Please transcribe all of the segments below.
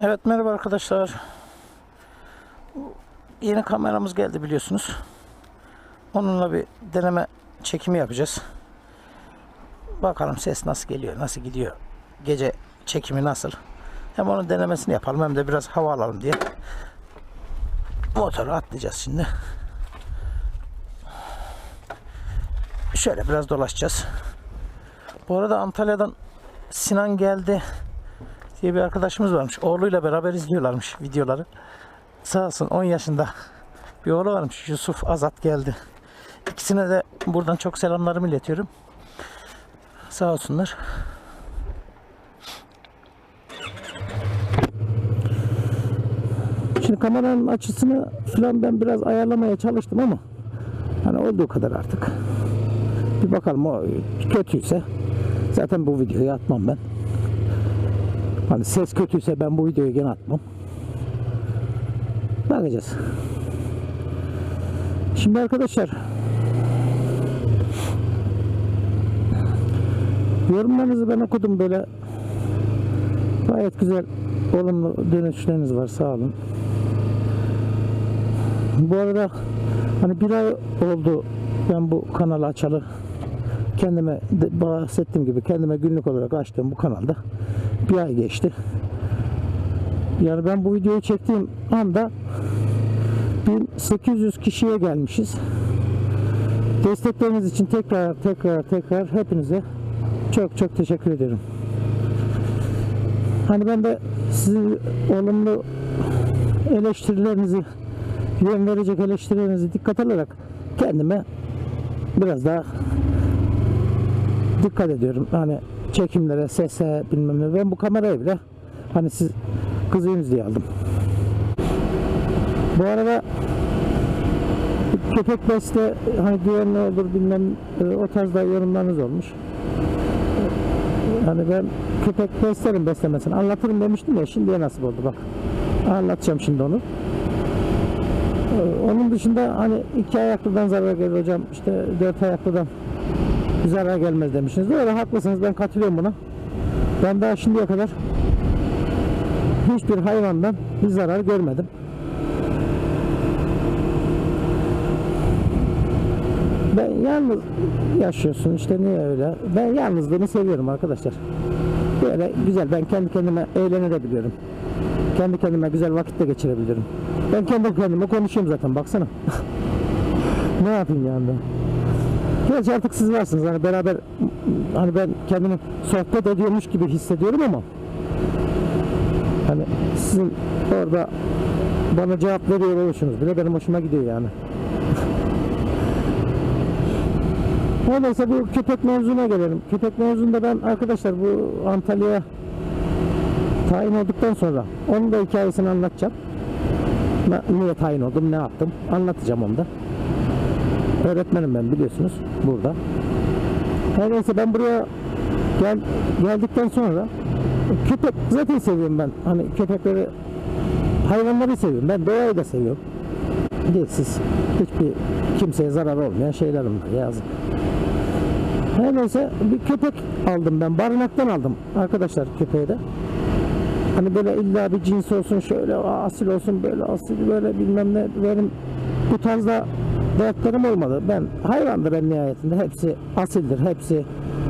Evet merhaba arkadaşlar. Yeni kameramız geldi biliyorsunuz. Onunla bir deneme çekimi yapacağız. Bakalım ses nasıl geliyor, nasıl gidiyor. Gece çekimi nasıl. Hem onun denemesini yapalım hem de biraz hava alalım diye. Motoru atlayacağız şimdi. Şöyle biraz dolaşacağız. Bu arada Antalya'dan Sinan geldi diye bir arkadaşımız varmış. Oğluyla beraber izliyorlarmış videoları. Sağ olsun 10 yaşında bir oğlu varmış. Yusuf Azat geldi. İkisine de buradan çok selamlarımı iletiyorum. Sağ olsunlar. Şimdi kameranın açısını falan ben biraz ayarlamaya çalıştım ama hani olduğu kadar artık. Bir bakalım o kötüyse zaten bu videoyu atmam ben. Hani ses kötüyse ben bu videoyu gene atmam. Bakacağız. Şimdi arkadaşlar yorumlarınızı ben okudum böyle gayet güzel olumlu dönüşleriniz var sağ olun. Bu arada hani bir ay oldu ben bu kanalı açalı kendime bahsettiğim gibi kendime günlük olarak açtığım bu kanalda bir ay geçti. Yani ben bu videoyu çektiğim anda 1800 kişiye gelmişiz. Destekleriniz için tekrar tekrar tekrar hepinize çok çok teşekkür ederim. Hani ben de sizin olumlu eleştirilerinizi yön verecek eleştirilerinizi dikkat alarak kendime biraz daha dikkat ediyorum. Hani çekimlere, sese bilmem ne. Ben bu kamerayı bile hani siz kızıyorsunuz diye aldım. Bu arada köpek besle hani güvenli olur bilmem e, o tarzda yorumlarınız olmuş. Hani ben köpek beslerim beslemesini anlatırım demiştim ya şimdiye nasip oldu bak. Anlatacağım şimdi onu. Ee, Onun dışında hani iki ayaklıdan zarar gelir hocam işte dört ayaklıdan zarar gelmez demişsiniz. Doğru haklısınız ben katılıyorum buna. Ben daha şimdiye kadar hiçbir hayvandan bir zarar görmedim. Ben yalnız yaşıyorsun işte niye öyle? Ben yalnızlığımı seviyorum arkadaşlar. Böyle güzel ben kendi kendime eğlenebiliyorum. Kendi kendime güzel vakit de geçirebiliyorum. Ben kendi kendime konuşuyorum zaten baksana. ne yapayım yani ben? Gerçi artık siz varsınız hani beraber hani ben kendimi sohbet ediyormuş gibi hissediyorum ama hani sizin orada bana cevap veriyor oluşunuz bile benim hoşuma gidiyor yani. Öyleyse bu köpek mevzuna gelelim. Köpek mevzunda ben arkadaşlar bu Antalya'ya tayin olduktan sonra onun da hikayesini anlatacağım. Ne- Niye tayin oldum, ne yaptım anlatacağım onu da. Öğretmenim ben biliyorsunuz burada. Her neyse ben buraya gel, geldikten sonra köpek zaten seviyorum ben. Hani köpekleri hayvanları seviyorum. Ben doğayı da seviyorum. Siz hiçbir kimseye zarar olmayan şeyler bunlar yazık. Her neyse bir köpek aldım ben. Barınaktan aldım arkadaşlar köpeği de. Hani böyle illa bir cins olsun şöyle asil olsun böyle asil böyle bilmem ne benim bu tarzda dertlerim olmadı. Ben hayvandır en nihayetinde. Hepsi asildir, hepsi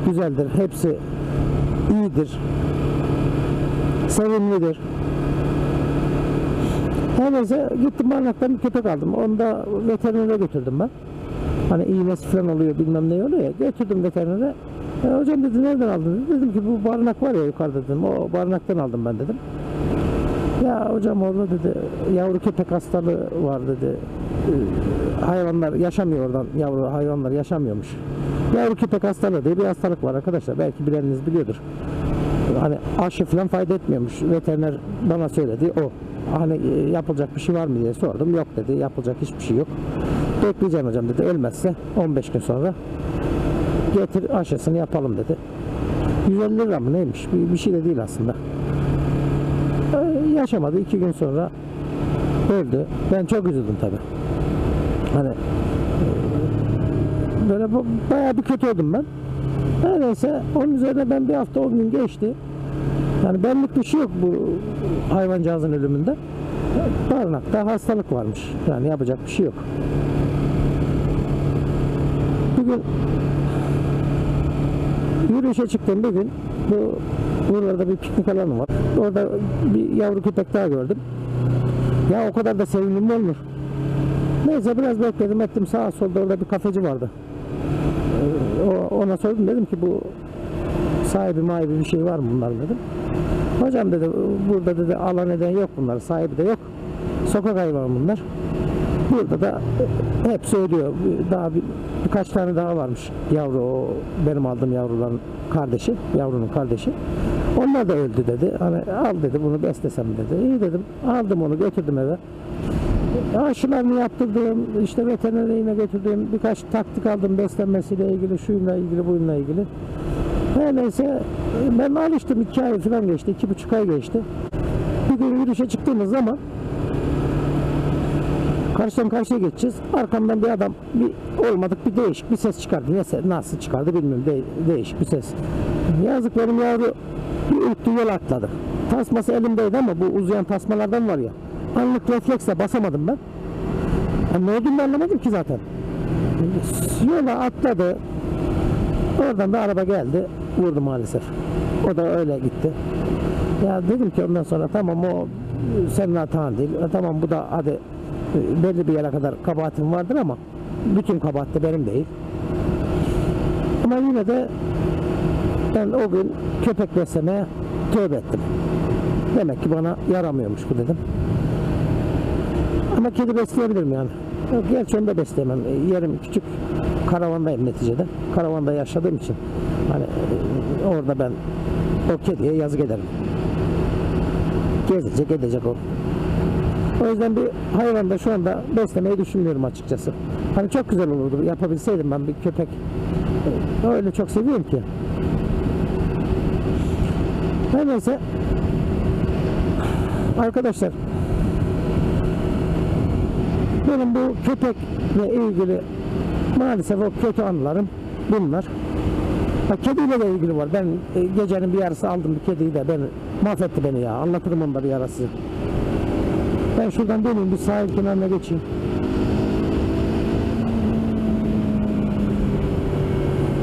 güzeldir, hepsi iyidir. Sevimlidir. Her neyse gittim barınaktan bir köpek aldım. Onu da veterinere götürdüm ben. Hani iğnesi falan oluyor bilmem ne oluyor ya. Götürdüm veterinere. E, hocam dedi nereden aldın? dedi. Dedim ki bu barınak var ya yukarıda dedim. O barınaktan aldım ben dedim. Ya hocam orada dedi yavru köpek hastalığı var dedi. Ee, hayvanlar yaşamıyor oradan. Yavru hayvanlar yaşamıyormuş. Yavru köpek hastalığı diye bir hastalık var arkadaşlar. Belki bileniniz biliyordur. Hani aşı falan fayda etmiyormuş. Veteriner bana söyledi o. Hani e, yapılacak bir şey var mı diye sordum. Yok dedi. Yapılacak hiçbir şey yok. Bekleyeceğim hocam dedi. Ölmezse 15 gün sonra getir aşısını yapalım dedi. 150 lira mı neymiş? Bir, bir şey de değil aslında. Ee, yaşamadı. iki gün sonra öldü. Ben çok üzüldüm tabi. Hani böyle bayağı bir kötü oldum ben. Her neyse onun üzerine ben bir hafta 10 gün geçti. Yani benlik bir şey yok bu hayvancağızın ölümünde. Barınakta hastalık varmış. Yani yapacak bir şey yok. Bugün yürüyüşe çıktım bir gün. Bu buralarda bir piknik alanı var. Orada bir yavru köpek daha gördüm. Ya o kadar da sevimli mi olur? Neyse biraz bekledim ettim sağa solda orada bir kafeci vardı. Ona sordum dedim ki bu sahibi mahibi bir şey var mı bunların dedim. Hocam dedi burada dedi alan eden yok bunlar sahibi de yok. Sokak hayvanı bunlar. Burada da hepsi ölüyor. Daha bir, birkaç tane daha varmış yavru o benim aldığım yavruların kardeşi, yavrunun kardeşi. Onlar da öldü dedi. Hani al dedi bunu beslesem dedi. İyi dedim. Aldım onu götürdüm eve. Aşılarını yaptırdım, işte veterinere götürdüm, birkaç taktik aldım beslenmesiyle ilgili, şuyla ilgili, bununla ilgili. Her neyse ben alıştım, iki ay falan geçti, iki buçuk ay geçti. Bir gün yürüyüşe çıktığımız zaman karşıdan karşıya geçeceğiz. Arkamdan bir adam bir olmadık bir değişik bir ses çıkardı. Neyse nasıl çıkardı bilmiyorum. De- değişik bir ses. Yazık benim yavru bir ürktü yol atladı. Tasması elimdeydi ama bu uzayan tasmalardan var ya. Anlık refleksle basamadım ben. Ya ne olduğunu da anlamadım ki zaten. Yola atladı. Oradan da araba geldi. Vurdu maalesef. O da öyle gitti. Ya dedim ki ondan sonra tamam o senin hatan değil. E, tamam bu da hadi e, belli bir yere kadar kabahatim vardır ama bütün kabahat de benim değil. Ama yine de ben o gün köpek beslemeye tövbe ettim. Demek ki bana yaramıyormuş bu dedim. Ama kedi besleyebilirim yani. Yok, onu da besleyemem. E, Yerim küçük karavandayım neticede. Karavanda yaşadığım için hani e, orada ben o kediye yazık ederim. Gezecek edecek o. O yüzden bir hayvan da şu anda beslemeyi düşünmüyorum açıkçası. Hani çok güzel olurdu yapabilseydim ben bir köpek. E, Öyle çok seviyorum ki. Her neyse. Arkadaşlar benim bu köpekle ilgili maalesef o kötü anılarım bunlar. Ha, kediyle de ilgili var. Ben e, gecenin bir yarısı aldım bir kediyi de beni mahvetti beni ya. Anlatırım ara size. Ben şuradan döneyim bir sahil kenarına geçeyim.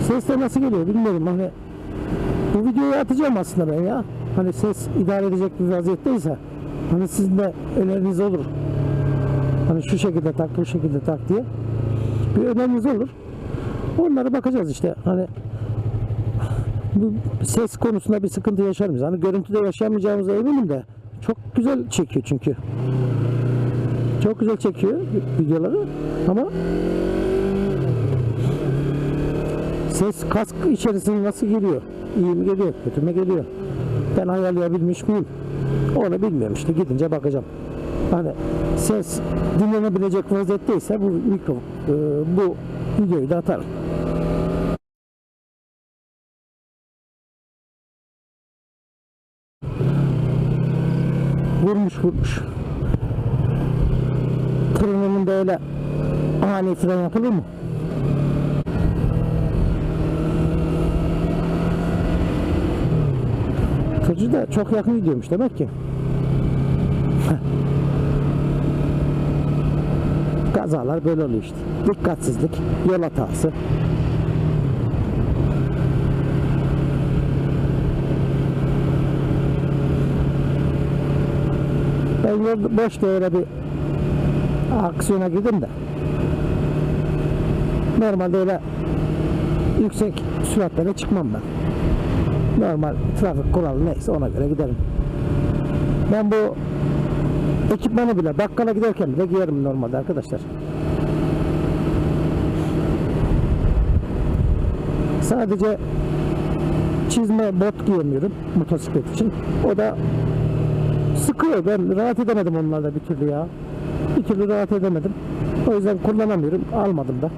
Ses de nasıl geliyor bilmiyorum. Hani bu videoyu atacağım aslında ben ya. Hani ses idare edecek bir vaziyetteyse. Hani sizin de öneriniz olur. Hani şu şekilde tak, bu şekilde tak diye. Bir öneriniz olur. Onlara bakacağız işte. Hani bu ses konusunda bir sıkıntı yaşar mıyız? Hani görüntüde yaşamayacağımıza eminim de çok güzel çekiyor çünkü. Çok güzel çekiyor videoları ama ses kask içerisine nasıl geliyor? İyi mi geliyor, kötü mü geliyor? Ben ayarlayabilmiş miyim? Onu bilmiyorum işte gidince bakacağım. Hani ses dinlenebilecek vaziyetteyse bu mikro e, bu videoyu da atarım. Vurmuş vurmuş. Tırının böyle ani fren yapılır mı? Tırcı da çok yakın gidiyormuş demek ki. Kazalar böyle oluyor işte. Dikkatsizlik, yol hatası. Ben yol boşta öyle bir aksiyona girdim de. Normalde öyle yüksek süratlere çıkmam ben. Normal trafik kuralı neyse ona göre giderim. Ben bu ekipmanı bile bakkala giderken bile giyerim normalde arkadaşlar. Sadece çizme bot giyemiyorum motosiklet için. O da sıkıyor. Ben rahat edemedim onlarla bir türlü ya. Bir türlü rahat edemedim. O yüzden kullanamıyorum. Almadım da.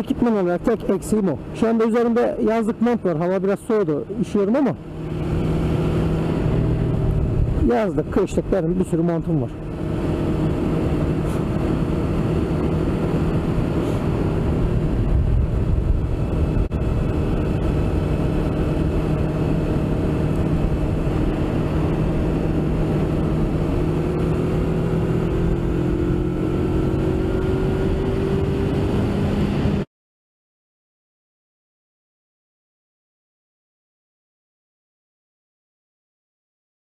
Ekipman olarak tek eksiğim o. Şu anda üzerimde yazlık mont var. Hava biraz soğudu. Üşüyorum ama yazlık, kışlık benim bir sürü montum var.